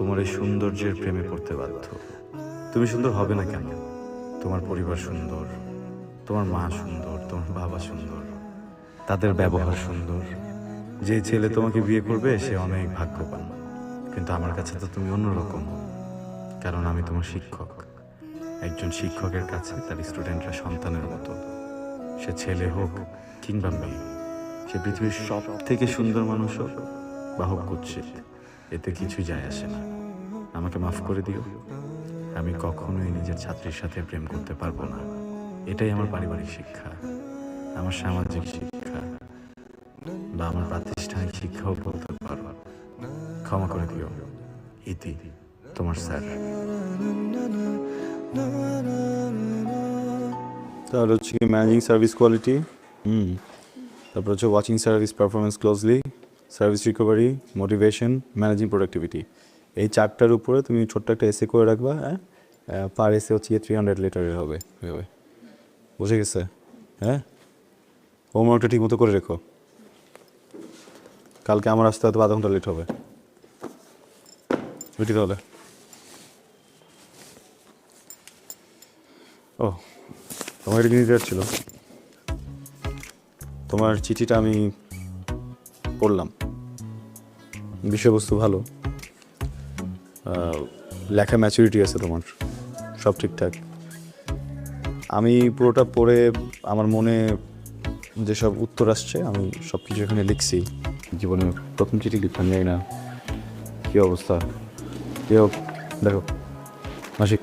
তোমার এই সৌন্দর্যের প্রেমে পড়তে বাধ্য। তুমি সুন্দর হবে না কেন? তোমার পরিবার সুন্দর, তোমার মা সুন্দর, তোমার বাবা সুন্দর, তাদের ব্যবহার সুন্দর। যে ছেলে তোমাকে বিয়ে করবে, সে অনেক ভাগ্যবান। কিন্তু আমার কাছে তো তুমি অন্যরকম, কারণ আমি তোমার শিক্ষক। একজন শিক্ষকের কাছে তার স্টুডেন্টরা সন্তানের মতো। সে ছেলে হোক কিংবা মেয়ে, সে পৃথিবীর সব থেকে সুন্দর মানুষ হোক বা হোক কুৎসিত। এতে কিছুই যায় আসে না। আমাকে মাফ করে দিও। আমি কখনোই নিজের ছাত্রীর সাথে প্রেম করতে পারব না। এটাই আমার পারিবারিক শিক্ষা আমার সামাজিক শিক্ষা বা আমার প্রাতিষ্ঠানিক শিক্ষাও বলতে পারো। ক্ষমা করে দিও। ইতি তোমার স্যার। তাহলে হচ্ছে কি ম্যানেজিং সার্ভিস কোয়ালিটি হুম। তারপর হচ্ছে watching service performance closely. Service recovery, motivation, managing productivity. এই চারটার উপরে তুমি ছোট্ট একটা এসে করে রাখবা হ্যাঁ? পার এসে হচ্ছে থ্রি হান্ড্রেড লিটারের হবে হবে বুঝে গেছে? হ্যাঁ? হোমওয়ার্কটা ঠিক মতো করে রেখো। কালকে আমার আসতে হয়তো আধা ঘণ্টা লেট হবে। বুঝি তাহলে? ও, তোমার একটা জিনিস ছিল তোমার চিঠিটা আমি পড়লাম। বিষয়বস্তু ভালো। লেখা ম্যাচুরিটি আছে তোমার। সব ঠিকঠাক। আমি পুরোটা পড়ে আমার মনে যেসব উত্তর আসছে, আমি সব কিছু এখানে লিখছি। জীবনে প্রথম চিঠি লিখতাম জানি না কী অবস্থা। কে হোক, দেখো, মাসিক।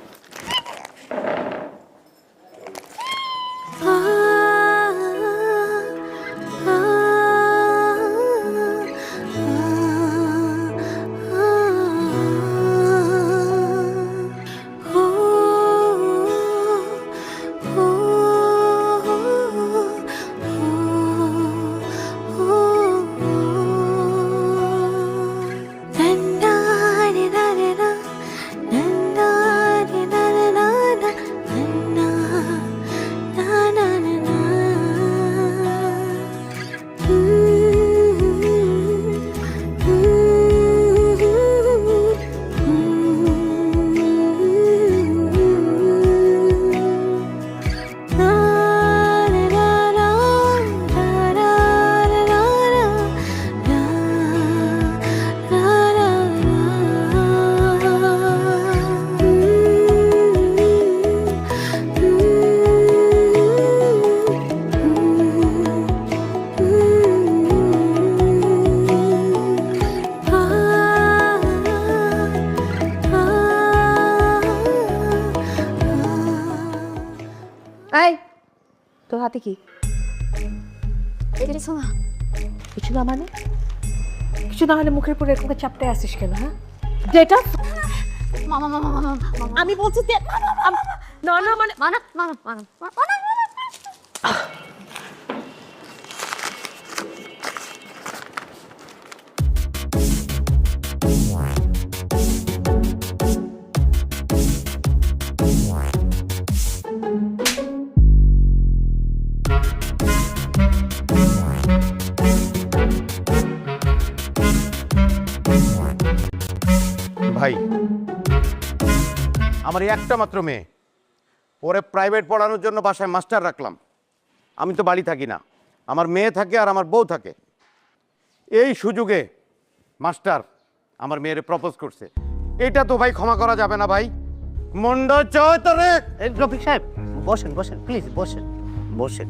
তোর হাতে কি কিছু না কিছু না মানে কিছু না হলে মুখের পরে এরকম চাপতে আসিস কেন হ্যাঁ যেটা মামা মামা আমি বলছি না না মানে মানা মানা মানা মানা ভাই। আমার একটা মাত্র মেয়ে। ওরে প্রাইভেট পড়ানোর জন্য বাসায় মাস্টার রাখলাম। আমি তো বাড়ি থাকি না। আমার মেয়ে থাকে আর আমার বউ থাকে। এই সুযোগে মাস্টার আমার মেয়েরে প্রপোজ করছে। এটা তো ভাই ক্ষমা করা যাবে না ভাই। মন্ড চৌতরে রফিক সাহেব, বসেন বসেন প্লিজ বসেন বসেন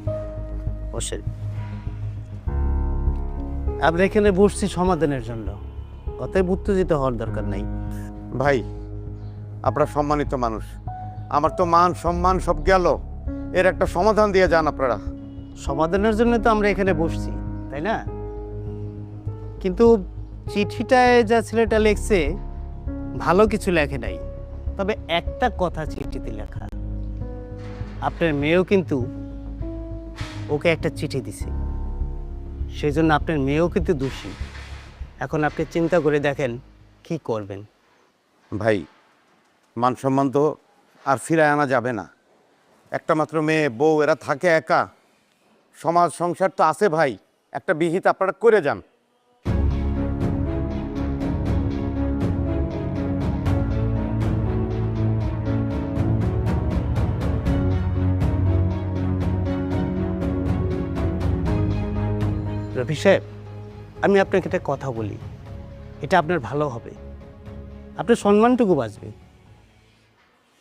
বসেন। আমরা এখানে বসছি সমাধানের জন্য। অতএব উত্তেজিত হওয়ার দরকার নাই। ভাই, আপনারা সম্মানিত মানুষ। আমার তো মান সম্মান সব গেল। এর একটা সমাধান দিয়ে যান আপনারা। সমাধানের জন্য তো আমরা এখানে বসছি, তাই না? কিন্তু চিঠিটায় যা ছেলেটা লিখছে, ভালো কিছু লেখে নাই। তবে একটা কথা চিঠিতে লেখা। আপনার মেয়েও কিন্তু ওকে একটা চিঠি দিছে। সেই জন্য আপনার মেয়েও কিন্তু দোষী। এখন আপনি চিন্তা করে দেখেন কি করবেন। ভাই মানসম্মান তো আর ফিরায় আনা যাবে না। একটা মাত্র মেয়ে, বউ, এরা থাকে একা। সমাজ, সংসার তো আছে ভাই। একটা বিহিত আপনারা করে যান। রবি সাহেব, আমি আপনাকে একটা কথা বলি। এটা আপনার ভালো হবে। আপনার সম্মানটুকু বাঁচবে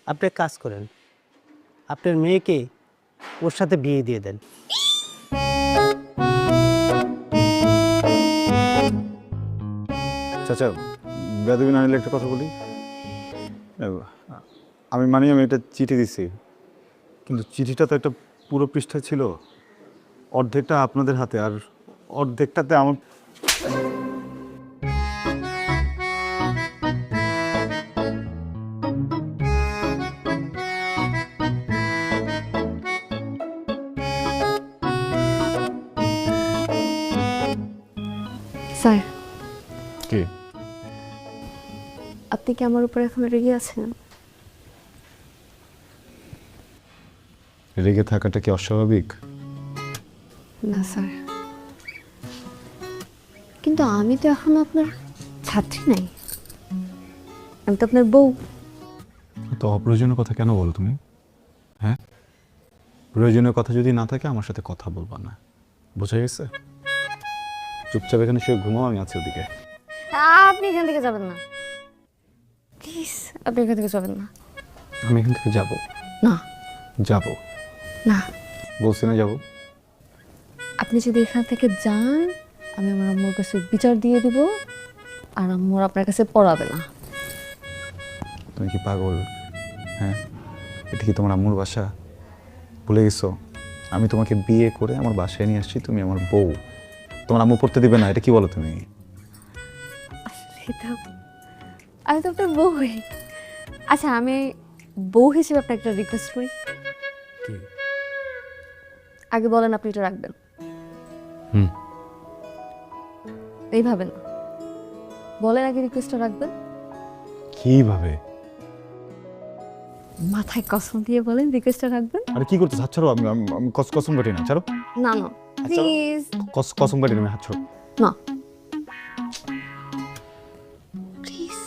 আপনি কাজ করেন, আপনার মেয়েকে ওর সাথে বিয়ে দিয়ে দেন। চাচা, বেদবি না নিলে একটা কথা বলি। আমি মানি আমি এটা চিঠি দিছি, কিন্তু চিঠিটা তো একটা পুরো পৃষ্ঠা ছিল। অর্ধেকটা আপনাদের হাতে, আর অর্ধেকটাতে আমার স্যার। কি? আপনি কি আমার উপর এখন রেগে আছেন? রেগে থাকাটা কি অস্বাভাবিক? না স্যার। কিন্তু আমি তো এখন আপনার ছাত্রী নাই। আমি তো আপনার বউ। তো অপ্রয়োজনীয় কথা কেন বলো তুমি? হ্যাঁ? প্রয়োজনীয় কথা যদি না থাকে আমার সাথে কথা বলবা না। বোঝা গেছে? চুপচাপ এখানে শুয়ে ঘুমাও আমি আছি ওদিকে। আপনি এখান থেকে যাবেন না। প্লিজ আপনি এখান থেকে যাবেন না। আমি এখান থেকে যাব। না। যাব। না। বলছি না যাব। আপনি যদি এখান থেকে যান আমি আমার আম্মুর কাছে বিচার দিয়ে দিব আর আম্মুর আপনার কাছে পড়াবে না। তুমি কি পাগল? হ্যাঁ? এটা কি তোমার আম্মুর বাসা? ভুলে গেছো? আমি তোমাকে বিয়ে করে আমার বাসায় নিয়ে আসছি তুমি আমার বউ। তোমার আম্মু পড়তে দিবে না এটা কি বলো তুমি? আমি তো আপনার বউ হই। আচ্ছা আমি বউ হিসেবে আপনার একটা রিকোয়েস্ট করি। আগে বলেন আপনি এটা রাখবেন। হুম। এইভাবে না। বলেন আগে রিকোয়েস্টটা রাখবেন। কীভাবে? মাথায় কসম দিয়ে বলেন রিকোয়েস্টটা রাখবেন। আরে কি করতে ছাড়ো আমি আমি- আমি কস- কসম কাটি না ছাড়ো। না না। প্লিজ। কসম কাটি না হাত ছাড়ো না। প্লিজ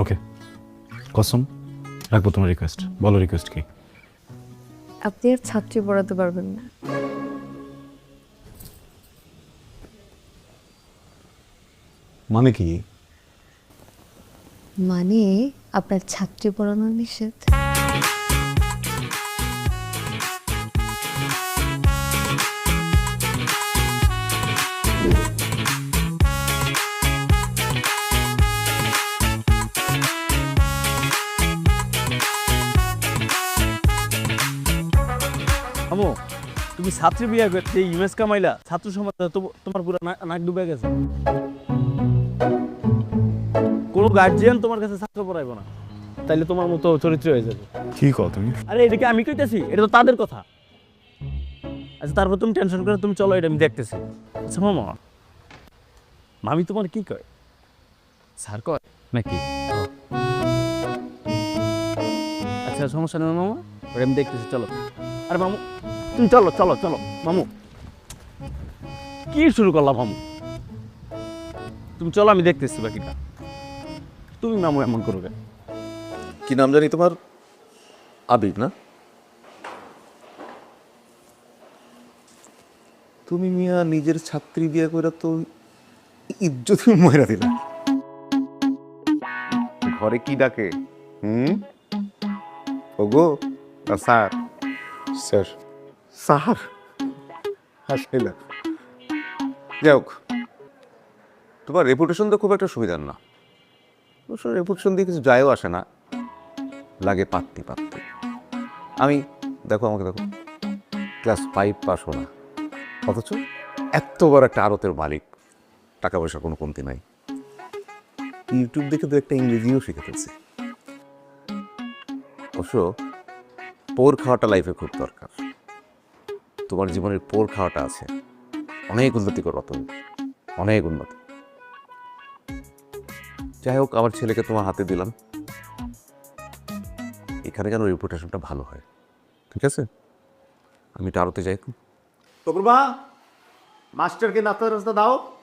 ওকে কসম রাখব তোমার রিকোয়েস্ট বলো রিকোয়েস্ট কি? আপনি আর ছাত্রী পড়াতে পারবেন না। মানে কি? মানে আপনার ছাত্রী পড়ানো নিষেধ। আমো তুমি ছাত্রী বিয়া করতে ইউএস কামাইলা ছাত্র সমাজ তোমার পুরো নাক ডুবে গেছে। কোনো গার্জিয়ান তোমার কাছে ছাত্র পড়াইবো না। তাইলে তোমার মতো চরিত্র হয়ে যাবে। কি কও তুমি? আরে এটা কি আমি কইতেছি? এটা তো তাদের কথা। আচ্ছা তারপর তুমি টেনশন করে তুমি চলো এটা আমি দেখতেছি। আচ্ছা মামা মামি তোমার কি কয়? স্যার কয়? নাকি? আচ্ছা সমস্যা নেই মামা? ওটা আমি দেখতেছি চলো। আরে মামু তুমি চলো চলো চলো মামু। কি শুরু করলাম মামু? তুমি চলো আমি দেখতেছি বাকিটা। তুমি মামু এমন করবে কি নাম জানি তোমার? আবির না? তুমি মিয়া নিজের ছাত্রী বিয়ে করে তো ইজ্জত ময়রা দিলা। ঘরে কি ডাকে? হুম? ওগো স্যার। স্যার। স্যার? হাসাইলা যাই হোক তোমার রেপুটেশন তো খুব একটা সুবিধার না। অবশ্য রেপুটেশন দিয়ে কিছু যায়ও আসে না। লাগে পাত্তি পাত্তি। আমি দেখো আমাকে দেখো। ক্লাস ফাইভ পাস না অথচ এত বড় একটা আড়তের মালিক। টাকা পয়সার কোনো কমতি নাই। ইউটিউব দেখে তো একটা ইংরেজিও শিখে ফেলছি। অবশ্য পোর খাওয়াটা লাইফে খুব দরকার। তোমার জীবনের পোর খাওয়াটা আছে। অনেক উন্নতি করো তুমি। অনেক উন্নতি। যাই হোক, আমার ছেলেকে তোমার হাতে দিলাম। এখানে যেন রেপুটেশনটা ভালো হয়। ঠিক আছে? আমি এটা আরতে যাই। টকুরবা মাস্টারকে নাস্তা রাস্তা দাও।